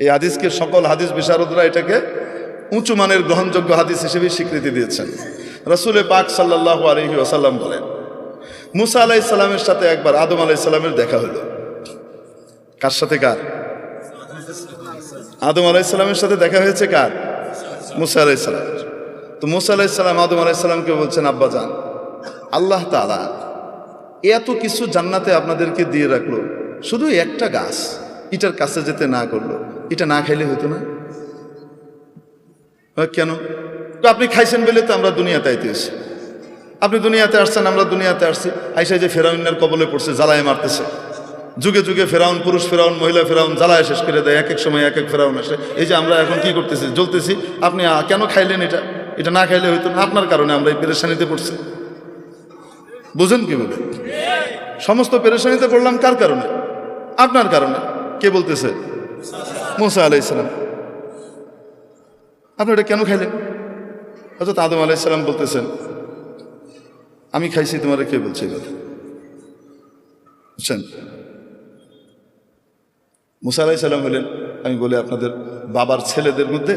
এই হাদিসকে সকল হাদিস বিশারদরা এটাকে উঁচু মানের গ্রহণযোগ্য হাদিস হিসেবে স্বীকৃতি দিয়েছেন। রসুল পাক সাল্লাহ আলহি আসাল্লাম বলেন, মুসা আলাহ সাথে একবার আদম আলাহ দেখা হলো। কার সাথে কার? আদম আলাহ সাথে দেখা হয়েছে কার? মুসা আলাহ তো মুসা আলাহ ইসলাম আদম আলাহ ইসলামকে বলছেন, আব্বা যান আল্লাহ তালা এত কিছু জান্নাতে আপনাদেরকে দিয়ে রাখল। শুধু একটা গাছ এটার কাছে যেতে না করল। এটা না খাইলে হতো না। কেন? তো আপনি খাইছেন বলে তো আমরা দুনিয়াতে আইতে এসেছি আপনি দুনিয়াতে আসছেন, আমরা দুনিয়াতে আসছি। আইসা যে ফেরাউনের কবলে পড়ছে, জ্বালায় মারতেছে। যুগে যুগে ফেরাউন, পুরুষ ফেরাউন, মহিলা ফেরাউন, জ্বালায় শেষ করে দেয়। এক এক সময় এক এক ফেরাউন আসে। এই যে আমরা এখন কি করতেছি, জ্বলতেছি। আপনি কেন খাইলেন এটা? এটা না খাইলে হইতো না। আপনার কারণে আমরা এই পেরেশানিতে পড়ছি। বুঝেন কি বলে সমস্ত পেরেশানিতে পড়লাম কার কারণে? আপনার কারণে। কে বলতেছে? মুসা আলাইসালাম আপনি এটা কেন খাইলেন? হয়তো আদম আলাইসালাম বলতেছেন, আমি খাইছি, তোমার কে বলছে এবার বুঝছেন? মুসা আলাইসাল্লাম হলেন আমি বলি আপনাদের বাবার ছেলেদের মধ্যে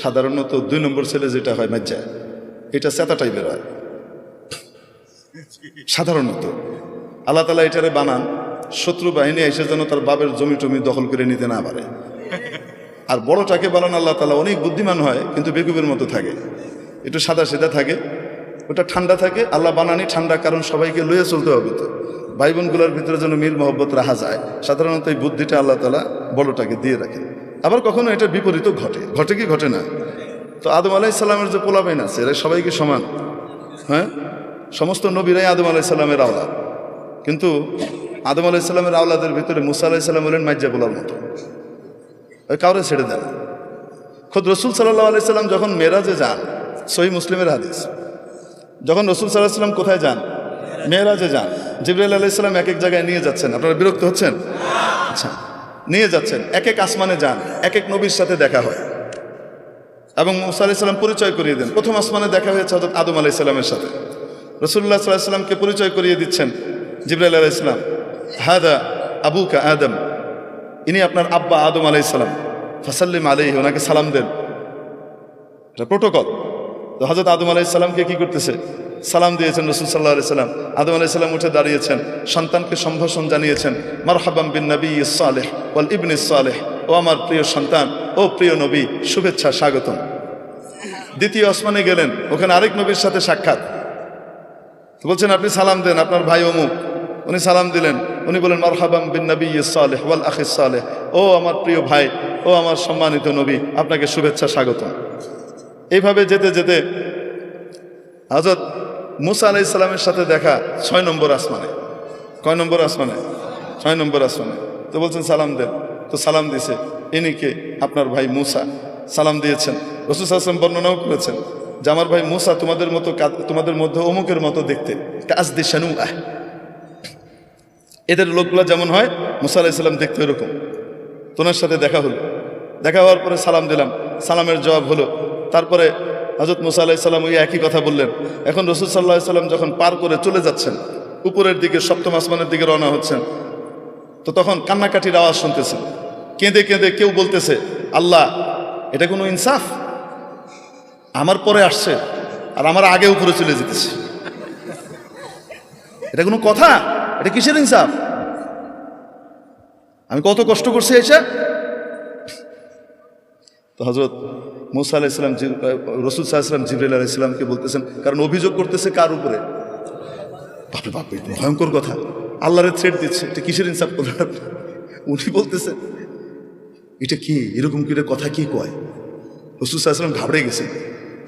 সাধারণত দুই নম্বর ছেলে যেটা হয় মাজ্জা, এটা চেতা টাইপের হয়। সাধারণত। আল্লাহ তালা এটারে বানান, শত্রু বাহিনী এসে যেন তার বাবের জমি টমি দখল করে নিতে না পারে। আর বড়টাকে বানান আল্লাহ তালা অনেক বুদ্ধিমান হয়, কিন্তু বেকুবের মতো থাকে। একটু সাদা সেদা থাকে, ওটা ঠান্ডা থাকে, আল্লাহ বানানি ঠান্ডা, কারণ সবাইকে লইয়ে চলতে হবে তো। ভাই বোনগুলোর ভিতরে যেন মিল মহব্বত রাখা যায়, সাধারণত এই বুদ্ধিটা আল্লাহ তালা বড়টাকে দিয়ে রাখেন। আবার কখনো এটা বিপরীতও ঘটে। ঘটে কি ঘটে না? তো আদম আলাইসাল্লামের যে পোলাপাইন আছে, এরা সবাইকে সমান? হ্যাঁ? সমস্ত নবীরাই আদম আলাইসাল্লামের আওলা কিন্তু আদম আলাইসাল্লামের আওলাদের ভিতরে মুসা আলাইসাল্লাম হলেন মাইজা বলার মতো। কাউরে ছেড়ে দেন। খোদ রসুল সাল্লাহ আলাইসাল্লাম যখন মেরাজে যান, সহি মুসলিমের হাদিস, যখন রসুল সাল্লাহ সাল্লাম কোথায় যান? মেয়েরাজে যান। জিবরাইল আলাইসাল্লাম এক এক জায়গায় নিয়ে যাচ্ছেন। আপনারা বিরক্ত হচ্ছেন? আচ্ছা নিয়ে যাচ্ছেন। এক এক আসমানে যান এক এক নবীর সাথে দেখা হয়। এবং মুসা আলাইসাল্লাম পরিচয় করিয়ে দেন। প্রথম আসমানে দেখা হয়েছে হজরত আদম আলাইসাল্লামের সাথে। রসুল্লাহ সাল্লাহ সাল্লামকে পরিচয় করিয়ে দিচ্ছেন জিবরাইল আলাইসাল্লাম হাদা আবুকা আদম। ইনি আপনার আব্বা আদম আলাইসাল্লাম ফাসাল্লিম আলাই ওনাকে সালাম দেন। এটা প্রোটোকল তো হজরত আদম আলাইসাল্লামকে কি করতেছে? সালাম দিয়েছেন রসুল সাল্লাহ আলাইসাল্লাম আদম আলাইসাল্লাম উঠে দাঁড়িয়েছেন, সন্তানকে সম্ভাষণ জানিয়েছেন মারহাবাম বিন নবী সালেহ ওয়াল ইবন সালেহ। ও আমার প্রিয় সন্তান, ও প্রিয় নবী, শুভেচ্ছা, স্বাগতম। দ্বিতীয় আসমানে গেলেন, ওখানে আরেক নবীর সাথে সাক্ষাৎ। বলছেন, আপনি সালাম দেন, আপনার ভাই অমুক। উনি সালাম দিলেন উনি বলেন মারহাবাম বিন নবী সালেহ ওয়াল আখিস সালেহ। ও আমার প্রিয় ভাই, ও আমার সম্মানিত নবী, আপনাকে শুভেচ্ছা স্বাগত এইভাবে যেতে যেতে হজরত মুসা আলাই ইসলামের সাথে দেখা ছয় নম্বর আসমানে। কয় নম্বর আসমানে? ছয় নম্বর আসমানে। তো বলছেন, সালাম দেন। তো সালাম দিছে ইনি কে? আপনার ভাই মুসা। সালাম দিয়েছেন। রসুল আসলাম বর্ণনাও করেছেন যে, আমার ভাই মুসা তোমাদের মতো তোমাদের মধ্যে অমুকের মতো দেখতে। কাজ দিশানু আহ এদের লোকগুলো যেমন হয়, মুসা আলাইসাল্লাম দেখতে এরকম। তোনার সাথে দেখা হলো। দেখা হওয়ার পরে সালাম দিলাম। সালামের জবাব হলো। তারপরে হজরত মুসা আলাইসাল্লাম ওই একই কথা বললেন। এখন রসুল সাল্লাহ সাল্লাম যখন পার করে চলে যাচ্ছেন, উপরের দিকে, সপ্তম আসমানের দিকে রওনা হচ্ছেন, তো তখন কান্নাকাটির আওয়াজ শুনতেছেন। কেঁদে কেঁদে কেউ বলতেছে, আল্লাহ, এটা কোনো ইনসাফ? আমার পরে আসছে, আর আমার আগে উপরে চলে যেতেছে। এটা কোনো কথা? এটা কিসের ইনসাফ? আমি কত কষ্ট করছি এসে? তো হজরত মুসা আলাইসালাম রসুল সাহাশালাম জিবরাইল আলাইসালামকে বলতেছেন, কারণ অভিযোগ করতেছে কার উপরে? বাপ, এটা ভয়ঙ্কর কথা। আল্লাহরে থ্রেট দিচ্ছে, এটা কিসের ইনসাফ করলেন আপনি? উনি বলতেছেন এটা কি? এরকম করে কথা কি কয়? রসুল সাহাশালাম ঘাবড়ে গেছে,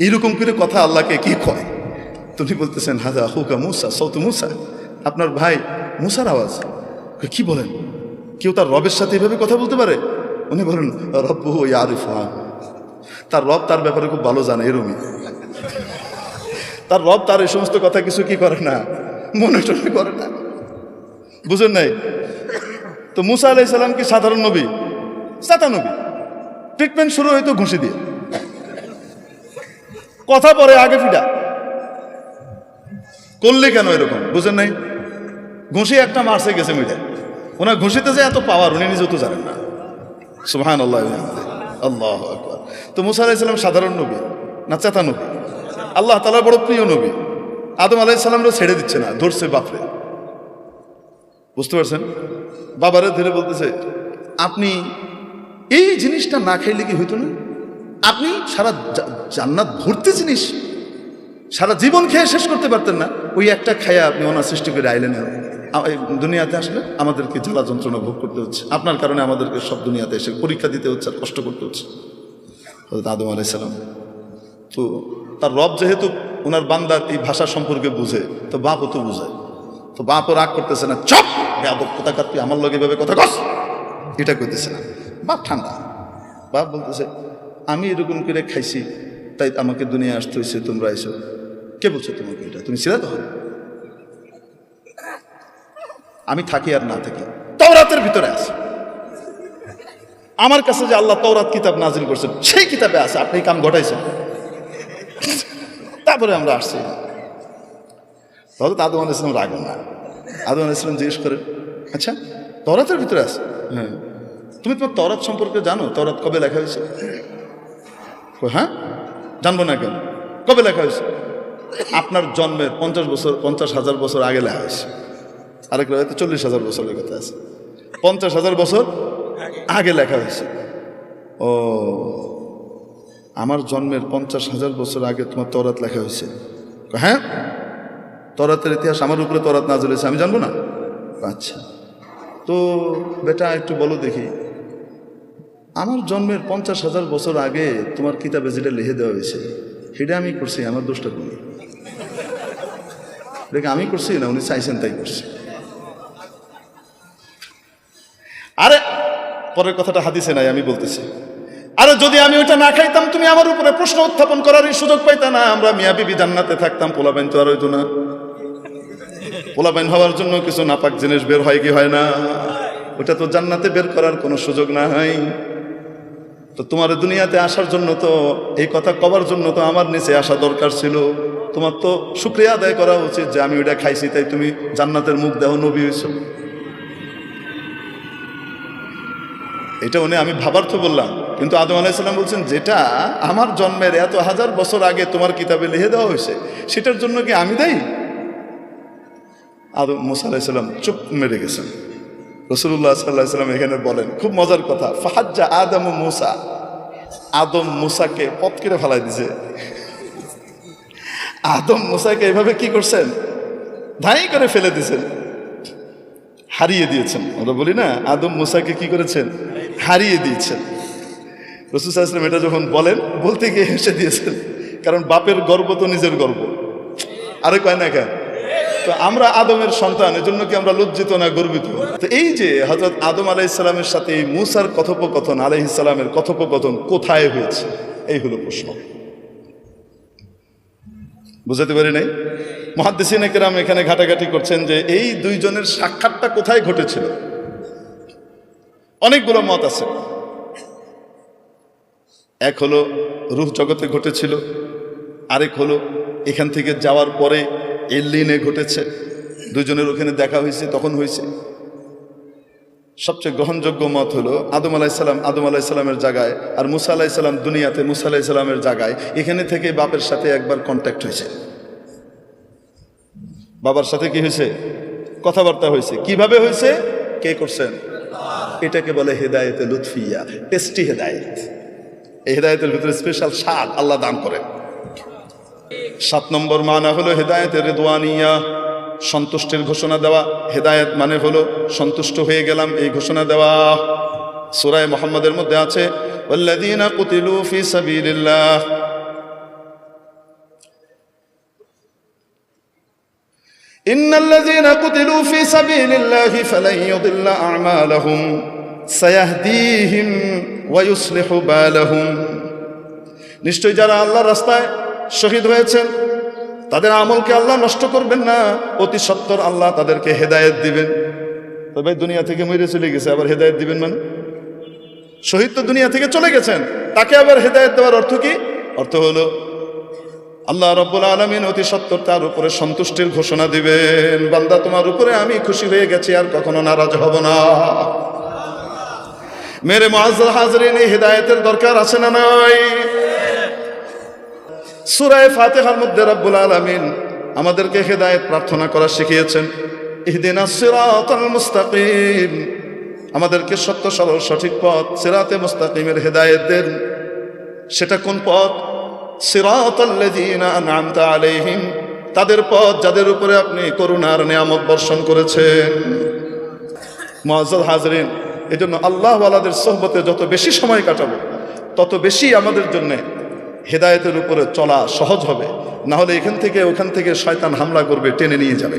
এইরকম করে কথা আল্লাহকে কি কয়? তুমি বলতেছেন হাজা হুকা মুসা সৌত মুসা, আপনার ভাই মুসার আওয়াজ। কি বলেন? কেউ তার রবের সাথে এভাবে কথা বলতে পারে? উনি বলেন রব্বু আরিফ তার রব তার ব্যাপারে খুব ভালো জানে এরমই তার রব তার এই সমস্ত কথা কিছু কি করে না? মনে টনে করে না। বুঝেন নাই? তো মুসা আলাই আলাইসাল্লাম কি সাধারণ নবী? সাতা নবী। ট্রিটমেন্ট শুরু হয়তো ঘুষি দিয়ে। কথা পরে আগে ফিটা। করলে কেন এরকম? বুঝেন নাই? ঘুষি একটা মারছে, গেছে মিটে ওনার ঘুষিতে যে এত পাওয়ার উনি নিজেও তো জানেন না। সুহান আল্লাহ আল্লাহ তো মুসা আলাইসাল্লাম সাধারণ নবী, না চেতা নবী? আল্লাহ তালার বড় প্রিয় নবী। আদম আলাইসাল্লামরা ছেড়ে দিচ্ছে না, ধরছে বাপরে। বুঝতে পারছেন? বাবারে ধরে বলতেছে, আপনি এই জিনিসটা না খাইলে কি হইতো না? আপনি সারা জান্নাত ভর্তি জিনিস, সারা জীবন খেয়ে শেষ করতে পারতেন না। ওই একটা খায়া আপনি অনার সৃষ্টি করে আইলেন দুনিয়াতে আসলে আমাদেরকে জ্বালা যন্ত্রণা ভোগ করতে হচ্ছে। আপনার কারণে আমাদেরকে সব দুনিয়াতে এসে পরীক্ষা দিতে হচ্ছে আর কষ্ট করতে হচ্ছে। আদম আলাইসালাম তো তার রব যেহেতু ওনার বান্দার এই ভাষা সম্পর্কে বুঝে, তো বাপও তো বুঝে। তো বাপও রাগ করতেছে না, চপ! বেয়াদব কোথাকার তুই? আমার লগে ভাবে কথা কস! এটা করতেছে না। বাপ ঠান্ডা। বাপ বলতেছে, আমি এরকম করে খাইছি, তাই আমাকে দুনিয়া আসতে হয়েছে তোমরা এসো। কে বলছো তোমাকে এটা? তুমি ছিলা তখন আমি থাকি আর না থাকি। তওরাতের ভিতরে আছে। আমার কাছে যে আল্লাহ তওরাত কিতাব নাজিল করছেন, সেই কিতাবে আছে। আপনি কাম ঘটাইছেন। তারপরে আমরা আসছি। তাহলে আদম আলাইসলাম রাখবেন না। আদম আলাইসলাম জিজ্ঞেস করেন আচ্ছা তরাতের ভিতরে আছে? হ্যাঁ। তুমি তোমার তরাত সম্পর্কে জানো? তরাত কবে লেখা হয়েছে? হ্যাঁ? জানব না কেন? কবে লেখা হয়েছে? আপনার জন্মের পঞ্চাশ বছর, পঞ্চাশ হাজার বছর আগে লেখা হয়েছে। আরেক হয়তো চল্লিশ হাজার বছরের কথা আছে। পঞ্চাশ হাজার বছর আগে লেখা হয়েছে। ও, আমার জন্মের পঞ্চাশ হাজার বছর আগে তোমার তরাত লেখা হয়েছে। হ্যাঁ? তরাতের ইতিহাস আমার উপরে তরাত না চলেছে আমি জানব না? আচ্ছা। তো বেটা, একটু বলো দেখি। আমার জন্মের পঞ্চাশ হাজার বছর আগে তোমার কিতাবে যেটা লিখে দেওয়া হয়েছে, সেটা আমি করছি, আমার দোষটা করি দেখে, আমি করছি না, উনি চাইছেন তাই করছি। পরের কথাটা হাদিসে নাই, আমি বলতেছি। আরে যদি আমি ওইটা না খাইতাম, তুমি আমার উপরে প্রশ্ন উত্থাপন করার সুযোগ পাইতা না। আমরা মিয়া বিবি জান্নাতে থাকতাম পোলাপাইন তো আর হইতো না। পোলাপাইন হওয়ার জন্য কিছু নাপাক জিনিস বের হয় কি হয় না? ওটা তো জান্নাতে বের করার কোনো সুযোগ না হয় তো তোমার দুনিয়াতে আসার জন্য তো, এই কথা কবার জন্য তো আমার নিচে আসা দরকার ছিল। তোমার তো শুক্রিয়া আদায় করা উচিত যে আমি ওইটা খাইছি, তাই তুমি জান্নাতের মুখ দেহ নবী হয়েছো এটা উনি আমি ভাবার্থ বললাম। কিন্তু আদম আলাইসাল্লাম বলছেন, যেটা আমার জন্মের এত হাজার বছর আগে তোমার কিতাবে লিখে দেওয়া হয়েছে, সেটার জন্য কি আমি দেই আদম মুসা আলাইসাল্লাম চুপ মেরে গেছেন। রসুল্লাহ সাল্লাহ সাল্লাম এখানে বলেন, খুব মজার কথা, ফাহাজ্জা আদম ও মুসা। আদম মুসাকে পথ কেড়ে ফেলাই দিছে। আদম মুসাকে এভাবে কি করছেন? ধাই করে ফেলে দিয়েছেন হারিয়ে দিয়েছেন। আমরা বলি না, আদম মুসাকে কি করেছেন? হারিয়ে দিয়েছেন। রসুল সাহসলাম এটা যখন বলেন, বলতে গিয়ে হেসে দিয়েছেন, কারণ বাপের গর্ব তো নিজের গর্ব। আরে কয় না কেন? তো আমরা আদমের সন্তান, এজন্য কি আমরা লজ্জিত না গর্বিত? তো এই যে হজরত আদম আলাইসালামের সাথে এই মুসার কথোপকথন আলাইহিসালামের কথোপকথন কোথায় হয়েছে? এই হলো প্রশ্ন। বুঝাতে পারি নাই? মহাদ্দেসিন কেরাম এখানে ঘাটাঘাটি করছেন যে এই দুইজনের সাক্ষাৎটা কোথায় ঘটেছিল? অনেকগুলো মত আছে। এক হলো রূহ জগতে ঘটেছিল, আরেক হলো এখান থেকে যাওয়ার পরে এল্লিনে ঘটেছে, দুজনের ওখানে দেখা হয়েছে, তখন হয়েছে। সবচেয়ে গ্রহণযোগ্য মত হলো আদম আলাইসাল্লাম আদম আলাইসাল্লামের জায়গায়, আর মুসা আলাইসাল্লাম দুনিয়াতে মুসা আলাইসাল্লামের জায়গায়, এখানে থেকে বাপের সাথে একবার কন্ট্যাক্ট হয়েছে। বাবার সাথে কি হয়েছে? কথাবার্তা হয়েছে। কীভাবে হয়েছে? কে করছেন? এটাকে বলে হেদায়েতে লুৎফিয়া, টেস্টি হেদায়েত। এই হেদায়েতের ভিতরে স্পেশাল স্বাদ আল্লাহ দান করেন। সাত নম্বর মানা হলো হেদায়েতের রেদওয়ানিয়া, সন্তুষ্টের ঘোষণা দেওয়া। হেদায়েত মানে হলো, সন্তুষ্ট হয়ে গেলাম এই ঘোষণা দেওয়া। সুরায় মোহাম্মদের মধ্যে আছে কুতিলু ফি সাবিলিল্লাহ إن الذين قتلوا في سبيل الله فلن يضل أعمالهم سيهديهم ويصلح بالهم নিশ্চয় যারা আল্লাহর রাস্তায় শহীদ হয়েছেন তাদের আমলকে আল্লাহ নষ্ট করবেন না অতি সত্তর আল্লাহ তাদেরকে হেদায়েত দিবেন তো ভাই দুনিয়া থেকে মরে চলে গেছে আবার হেদায়েত দিবেন মানে শহীদ তো দুনিয়া থেকে চলে গেছেন তাকে আবার হেদায়েত দেওয়ার অর্থ কি অর্থ হলো আল্লাহ রব্বুল আলমিন অতি সত্তর তার উপরে সন্তুষ্টির ঘোষণা দিবেন। বান্দা, তোমার উপরে আমি খুশি হয়ে গেছি, আর কখনো নারাজ হব না। মেরে মহাজ হাজরিন হৃদায়তের দরকার আছে না নয় সুরায় ফাতেহার মধ্যে রব্বুল আলমিন আমাদেরকে হেদায়েত প্রার্থনা করা শিখিয়েছেন। ইহদিনা মুস্তাকিম। আমাদেরকে সত্য, সরল, সঠিক পথ, সিরাতে মুস্তাকিমের হেদায়েত দেন। সেটা কোন পথ? আলাইহিম, তাদের পথ যাদের উপরে আপনি করুণার নিয়ামত বর্ষণ করেছেন। মুআজ্জাল হাজরিন, এজন্য আল্লাহওয়ালাদের সোহবতে যত বেশি সময় কাটাবো, তত বেশি আমাদের জন্য হেদায়েতের উপরে চলা সহজ হবে। না হলে এখান থেকে ওখান থেকে শয়তান হামলা করবে, টেনে নিয়ে যাবে।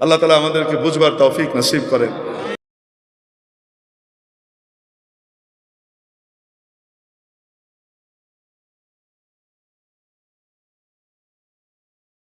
আল্লাহ তালা আমাদেরকে বুঝবার তৌফিক নসিব করেন।